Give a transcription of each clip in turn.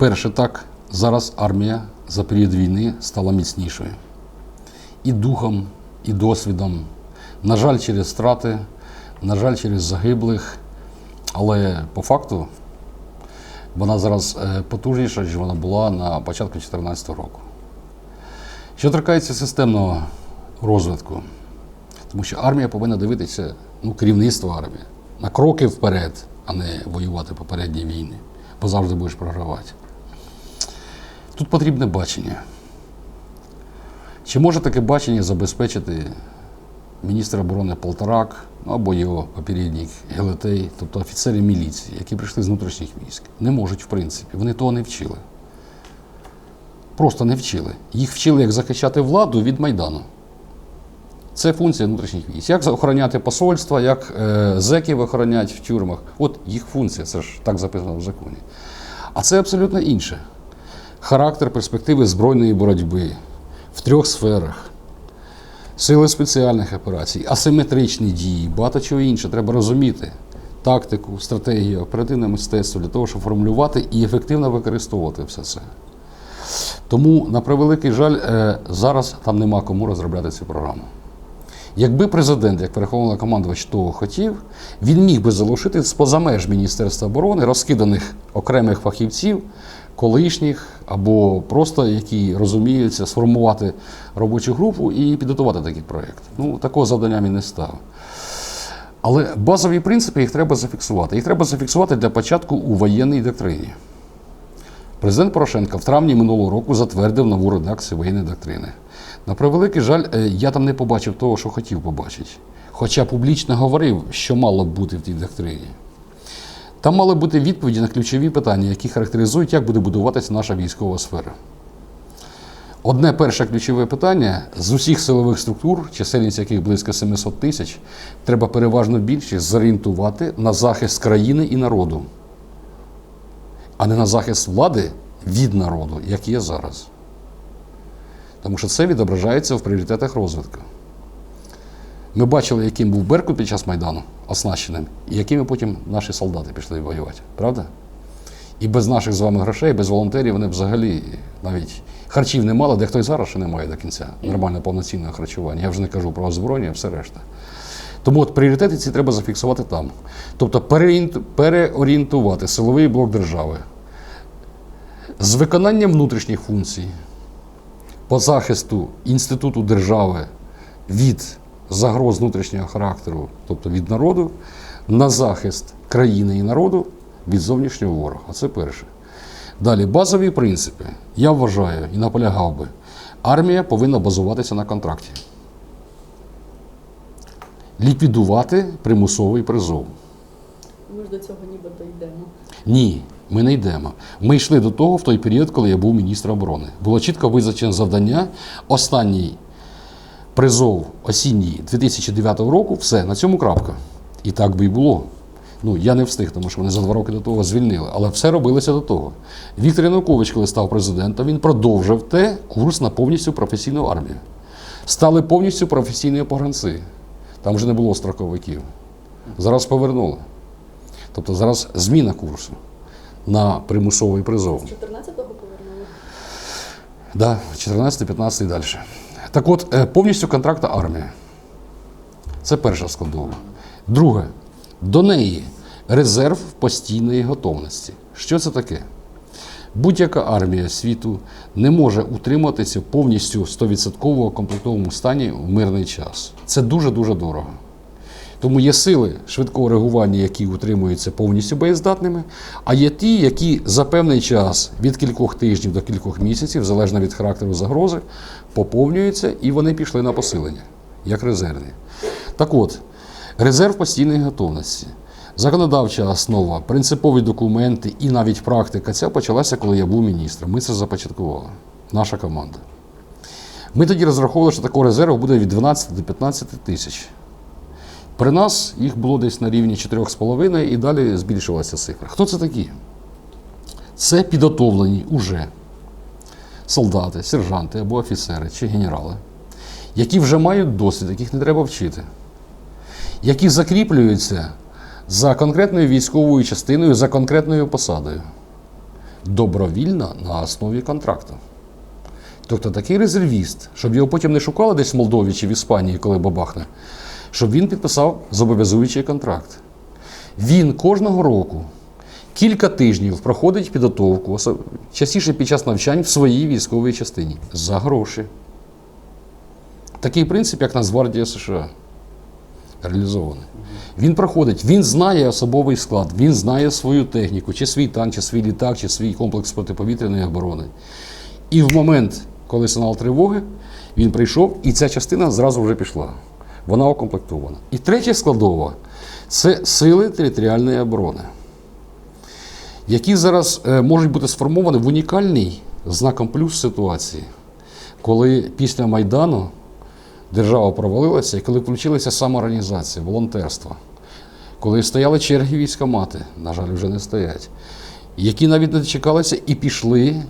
Перше так, зараз армія за період війни стала міцнішою. І духом, і досвідом. На жаль, через страти, на жаль, через загиблих. Але по факту вона зараз е, потужніша, ніж вона була на початку 2014 року. Що торкається системного розвитку, тому що армія повинна дивитися, ну, керівництво армії, на кроки вперед, а не воювати попередні війни, бо завжди будеш програвати. Тут потрібне бачення. Чи може таке бачення забезпечити міністр оборони Полторак ну, або його попередник Гелетей, тобто офіцери міліції, які прийшли з внутрішніх військ? Не можуть, в принципі. Вони того не вчили. Просто не вчили. Їх вчили, як захищати владу від Майдану. Це функція внутрішніх військ. Як охороняти посольства, як е, зеків охороняти в тюрмах. От їх функція, це ж так записано в законі. А це абсолютно інше. Характер перспективи збройної боротьби в трьох сферах. Сили спеціальних операцій, асиметричні дії, багато чого інше. Треба розуміти тактику, стратегію, оперативне мистецтво для того, щоб формулювати і ефективно використовувати все це. Тому, на превеликий жаль, е, зараз там нема кому розробляти цю програму. Якби президент, як верховний командувач того хотів, він міг би залишити з-поза меж Міністерства оборони розкиданих окремих фахівців, колишніх або просто які розуміються, сформувати робочу групу і підготувати такий проєкт. Ну, такого завдання він не став. Але базові принципи їх треба зафіксувати. Їх треба зафіксувати для початку у воєнній доктрині. Президент Порошенко в травні минулого року затвердив нову редакцію воєнної доктрини. На превеликий жаль, е, я там не побачив того, що хотів побачити. Хоча публічно говорив, що мало б бути в тій доктрині. Там мали бути відповіді на ключові питання, які характеризують, як буде будуватися наша військова сфера. Одне перше ключове питання з усіх силових структур, чисельність яких близько 700 тисяч, треба переважно більшість зорієнтувати на захист країни і народу, а не на захист влади від народу, як є зараз. Тому що це відображається в пріоритетах розвитку. Ми бачили, яким був Беркут під час Майдану оснащеним, і якими потім наші солдати пішли воювати, правда? І без наших з вами грошей, без волонтерів вони взагалі навіть харчів не мали, дехто і зараз ще не має до кінця нормального повноцінного харчування. Я вже не кажу про озброєння, все решта. Тому от пріоритети ці треба зафіксувати там. Тобто переорієнтувати силовий блок держави з виконанням внутрішніх функцій по захисту інституту держави від загроз внутрішнього характеру, тобто від народу, на захист країни і народу від зовнішнього ворога. Це перше. Далі, базові принципи. Я вважаю і наполягав би, армія повинна базуватися на контракті. Ліквідувати примусовий призов. Ми ж до цього нібито йдемо. Ні, ми не йдемо. Ми йшли до того в той період, коли я був міністром оборони. Було чітко визначене завдання. Останній призов осінній 2009 року, все, на цьому крапка. І так би і було. Ну, я не встиг, тому що вони за два роки до того звільнили, але все робилося до того. Віктор Янукович, коли став президентом, він продовжив те курс на повністю професійну армію. Стали повністю професійні погранці. Там вже не було строковиків. Зараз повернули. Тобто зараз зміна курсу на примусовий призов. З 14-го повернули. Да, 14, 15 і далі. Так от, е, повністю контракта армія. Це перша складова. Друге, до неї резерв постійної готовності. Що це таке? Будь-яка армія світу не може утриматися в повністю 100% комплектовому стані в мирний час. Це дуже-дуже дорого. Тому є сили швидкого реагування, які утримуються повністю боєздатними, а є ті, які за певний час від кількох тижнів до кількох місяців, залежно від характеру загрози, поповнюються і вони пішли на посилення, як резервні. Так от, резерв постійної готовності, законодавча основа, принципові документи і навіть практика ця почалася, коли я був міністром. Ми це започаткували, наша команда. Ми тоді розраховували, що такого резерву буде від 12 до 15 тисяч. При нас їх було десь на рівні 4,5 і далі збільшувалася цифра. Хто це такі? Це підготовлені уже солдати, сержанти або офіцери чи генерали, які вже мають досвід, яких не треба вчити, які закріплюються за конкретною військовою частиною, за конкретною посадою. добровільно на основі контракту. Тобто такий резервіст, щоб його потім не шукали десь в Молдові чи в Іспанії, коли бабахне, щоб він підписав зобов'язуючий контракт. Він кожного року кілька тижнів проходить підготовку, частіше під час навчань в своїй військовій частині за гроші. Такий принцип, як Нацгвардія США, реалізований. Він проходить, він знає особовий склад, він знає свою техніку, чи свій танк, чи свій літак, чи свій комплекс протиповітряної оборони. І в момент, коли сигнал тривоги, він прийшов, і ця частина зразу вже пішла. Вона укомплектована. І третя складова це сили територіальної оборони, які зараз е, можуть бути сформовані в унікальній знаком плюс ситуації, коли після Майдану держава провалилася і коли включилася самоорганізація, волонтерство, коли стояли черги військомати, на жаль, вже не стоять, які навіть не дочекалися і пішли,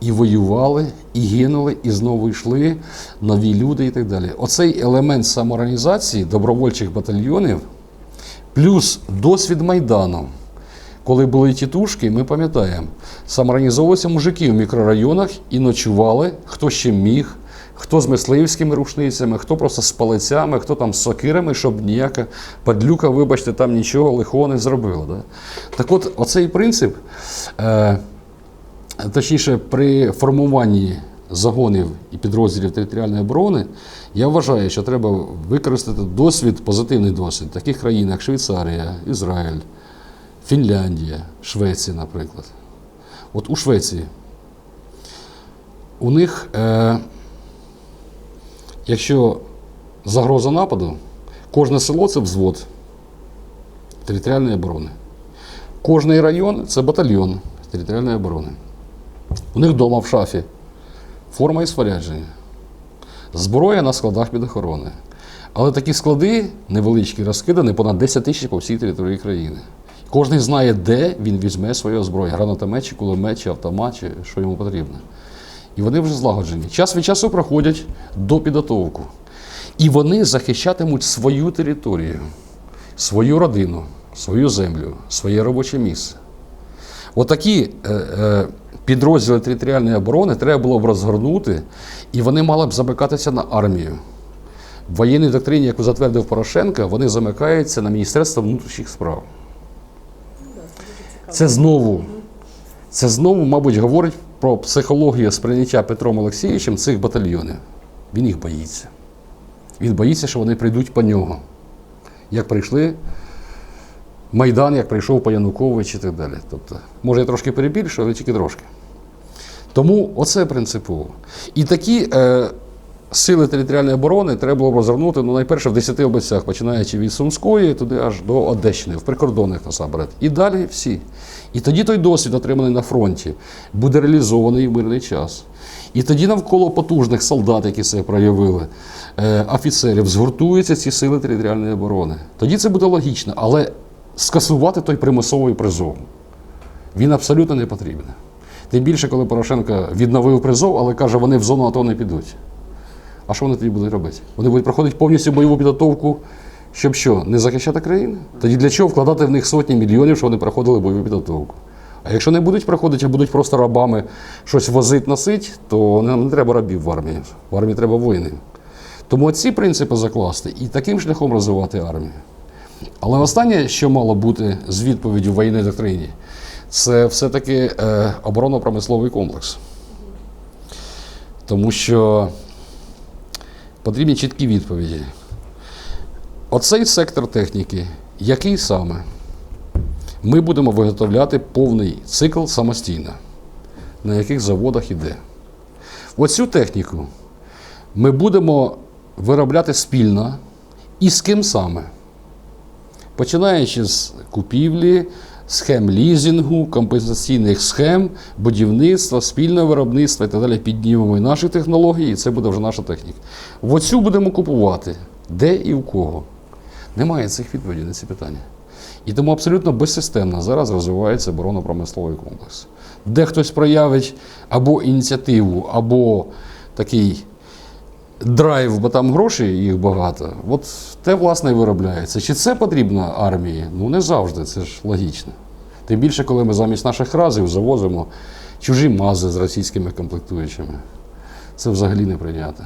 і воювали, і гинули, і знову йшли нові люди і так далі. Оцей елемент самоорганізації добровольчих батальйонів, плюс досвід Майдану. Коли були тітушки, ми пам'ятаємо, самоорганізовувалися мужики в мікрорайонах і ночували, хто ще міг, хто з мисливськими рушницями, хто просто з палицями, хто там з сокирами, щоб ніяка падлюка, вибачте, там нічого лихого не зробила. Да? Так от, оцей принцип, е, точніше, при формуванні загонів і підрозділів територіальної оборони, я вважаю, що треба використати досвід, позитивний досвід таких країн, як Швейцарія, Ізраїль. Фінляндія, Швеція, наприклад. От у Швеції у них, е, якщо загроза нападу, кожне село це взвод територіальної оборони. Кожний район це батальйон територіальної оборони. У них вдома в шафі форма і спорядження, зброя на складах під охорони. Але такі склади невеличкі розкидані понад 10 тисяч по всій території країни. Кожен знає, де він візьме своє озброєння, гранатомет, чи кулемет, чи автомат, чи що йому потрібно. І вони вже злагоджені. Час від часу проходять до підготовку. І вони захищатимуть свою територію, свою родину, свою землю, своє робоче місце. Отакі е, е, підрозділи територіальної оборони треба було б розгорнути, і вони мали б замикатися на армію. В воєнній доктрині, яку затвердив Порошенко, вони замикаються на Міністерство внутрішніх справ. Це знову, це знову, мабуть, говорить про психологію сприйняття Петром Олексійовичем цих батальйонів. Він їх боїться. Він боїться, що вони прийдуть по нього. Як прийшли Майдан, як прийшов по Янукович і так далі. Тобто, може, я трошки перебільшую, але тільки трошки. Тому оце принципово. І такі е, сили територіальної оборони треба було розвернути, ну, найперше, в 10 областях, починаючи від Сумської, туди аж до Одещини, в прикордонних насамперед. І далі всі. І тоді той досвід, отриманий на фронті, буде реалізований в мирний час. І тоді навколо потужних солдат, які це проявили, е, офіцерів, згуртуються ці сили територіальної оборони. Тоді це буде логічно, але скасувати той примусовий призов. Він абсолютно не потрібен. Тим більше, коли Порошенко відновив призов, але каже, вони в зону АТО не підуть. А що вони тоді будуть робити? Вони будуть проходити повністю бойову підготовку, щоб що, не захищати країну? Тоді для чого вкладати в них сотні мільйонів, щоб вони проходили бойову підготовку? А якщо не будуть проходити, а будуть просто рабами щось возити, носити, то не, не треба рабів в армії. В армії треба воїнів. Тому ці принципи закласти і таким шляхом розвивати армію. Але останнє, що мало бути з відповіддю в воєнній доктрині, це все-таки е, оборонно-промисловий комплекс. Тому що потрібні чіткі відповіді. Оцей сектор техніки, який саме ми будемо виготовляти повний цикл самостійно, на яких заводах іде. Оцю техніку ми будемо виробляти спільно і з ким саме починаючи з купівлі, схем лізінгу, компенсаційних схем, будівництва, спільного виробництва і так далі, піднімемо і наші технології, і це буде вже наша техніка. В оцю будемо купувати. Де і в кого? Немає цих відповідей на ці питання. І тому абсолютно безсистемно зараз розвивається оборонно-промисловий комплекс. Де хтось проявить або ініціативу, або такий драйв, бо там грошей їх багато. От те, власне, і виробляється. Чи це потрібно армії? Ну не завжди, це ж логічно. Тим більше, коли ми замість наших разів завозимо чужі мази з російськими комплектуючими. Це взагалі не прийняти.